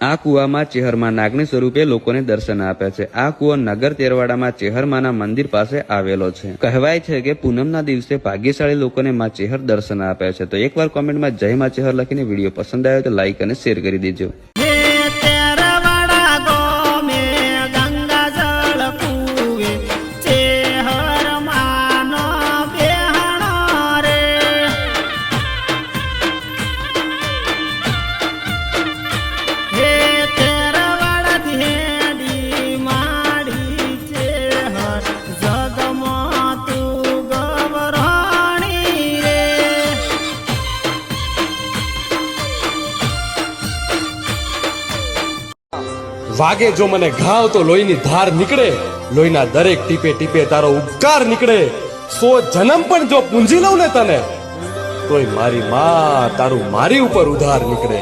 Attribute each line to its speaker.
Speaker 1: આ કુવામાં ચેહરમાં નાગણી સ્વરૂપે લોકોને દર્શન આપે છે. આ કુવો નગર તેરવાડામાં ચેહરમાના મંદિર પાસે આવેલો છે. કહેવાય છે કે પૂનમના દિવસે ભાગ્યશાળી લોકોને માં ચેહર દર્શન આપે છે. તો એકવાર કોમેન્ટમાં જય માં ચેહર લખીને વીડિયો પસંદ આવ્યો તો લાઈક અને શેર કરી દેજો.
Speaker 2: વાગે જો મને ઘાવ તો લોહીની ધાર નીકળે. લોહીના દરેક ટીપે ટીપે તારો ઉપકાર નીકળે. સો જન્મ પણ જો પૂંજી લઉં ને તને, તોય મારી માં તારું મારી ઉપર ઉધાર નીકળે.